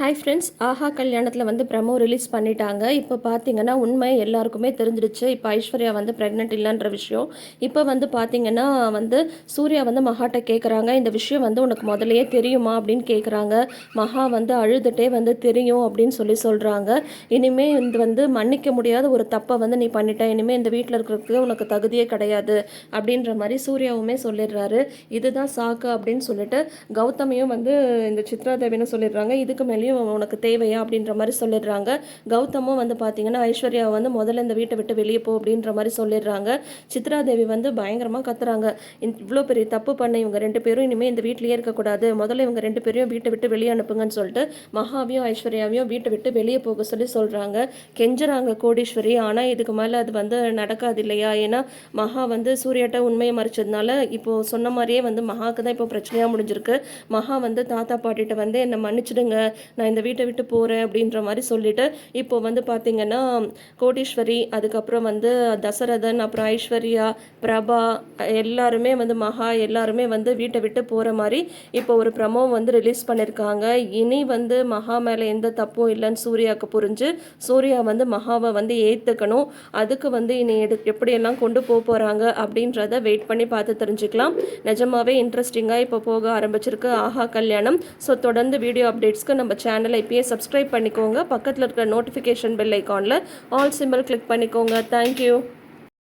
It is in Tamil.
ஹாய் ஃப்ரெண்ட்ஸ் ஆஹா கல்யாணத்தில் வந்து ப்ரமோ ரிலீஸ் பண்ணிட்டாங்க. இப்போ பார்த்தீங்கன்னா உண்மை எல்லாருக்குமே தெரிஞ்சிடுச்சு. இப்போ ஐஸ்வர்யா வந்து ப்ரெக்னென்ட் இல்லைன்ற விஷயம். இப்போ வந்து பார்த்தீங்கன்னா வந்து சூர்யா வந்து மகாட்ட கேட்குறாங்க இந்த விஷயம் வந்து உனக்கு முதலையே தெரியுமா அப்படின்னு கேட்குறாங்க மகா வந்து அழுதுகிட்டே வந்து தெரியும் அப்படின்னு சொல்லி சொல்கிறாங்க இனிமேல் இது வந்து மன்னிக்க முடியாத ஒரு தப்பை வந்து நீ பண்ணிட்ட. இனிமே இந்த வீட்டில் இருக்கிறதுக்கு உனக்கு தகுதியே கிடையாது அப்படின்ற மாதிரி சூர்யாவுமே சொல்லிடுறாரு. இதுதான் சாக்கு அப்படின்னு சொல்லிட்டு கௌதமியும் வந்து இந்த சித்ரா தேவின்னு சொல்லிடுறாங்க. இதுக்கு மேலேயும் உனக்கு தேவையா அப்படின்ற மாதிரி சொல்லிடுறாங்க. கௌதமும் வந்து பார்த்தீங்கன்னா ஐஸ்வர்யாவை வந்து முதல்ல இந்த வீட்டை விட்டு வெளியே போ அப்படின்ற மாதிரி சொல்லிடுறாங்க. சித்ரா தேவி வந்து பயங்கரமாக கத்துறாங்க. இவ்வளோ பெரிய தப்பு பண்ண இவங்க ரெண்டு பேரும் இனிமேல் இந்த வீட்டிலேயே இருக்கக்கூடாது முதல்ல இவங்க ரெண்டு பேரையும் வீட்டை விட்டு வெளியே அனுப்புங்கன்னு சொல்லிட்டு மகாவையும் ஐஸ்வர்யாவையும் வீட்டை விட்டு வெளியே போக சொல்லி சொல்கிறாங்க கெஞ்சுறாங்க கோடீஸ்வரி. ஆனால் இதுக்கு மேலே அது வந்து நடக்காது இல்லையா? ஏன்னா மகா வந்து சூர்யாட்ட உண்மையை மறைச்சதுனால இப்போது சொன்ன மாதிரியே வந்து மகாவுக்கு தான் இப்போ பிரச்சனையாக முடிஞ்சிருக்கு. மகா வந்து தாத்தா பாட்டிகிட்ட வந்து என்னை மன்னிச்சிடுங்க. நான் இந்த வீட்டை விட்டு போகிறேன் அப்படின்ற மாதிரி சொல்லிட்டு இப்போ வந்து பார்த்திங்கன்னா கோடீஸ்வரி அதுக்கப்புறம் வந்து தசரதன் அப்புறம் ஐஸ்வர்யா பிரபா எல்லாருமே வந்து மகா எல்லாருமே வந்து வீட்டை விட்டு போகிற மாதிரி இப்போ ஒரு ப்ரமோ வந்து ரிலீஸ் பண்ணியிருக்காங்க இனி வந்து மகா மேலே எந்த தப்பும் இல்லைன்னு சூர்யாவுக்கு புரிஞ்சு சூர்யா வந்து மகாவை வந்து ஏற்றுக்கணும் அதுக்கு வந்து இனி எடு எப்படியெல்லாம் கொண்டு போக போகிறாங்க அப்படின்றத வெயிட் பண்ணி பார்த்து தெரிஞ்சுக்கலாம். நிஜமாவே இன்ட்ரெஸ்டிங்காக இப்போ போக ஆரம்பிச்சிருக்கு ஆஹா கல்யாணம். ஸோ தொடர்ந்து வீடியோ அப்டேட்ஸ்க்கு நம்ம சேனலை இப்பயே சப்ஸ்கிரைப் பண்ணிக்கோங்க. பக்கத்தில் இருக்கிற நோட்டிஃபிகேஷன் பெல் ஐக்கானில் ஆல் சிம்பிள் கிளிக் பண்ணிக்கோங்க. Thank you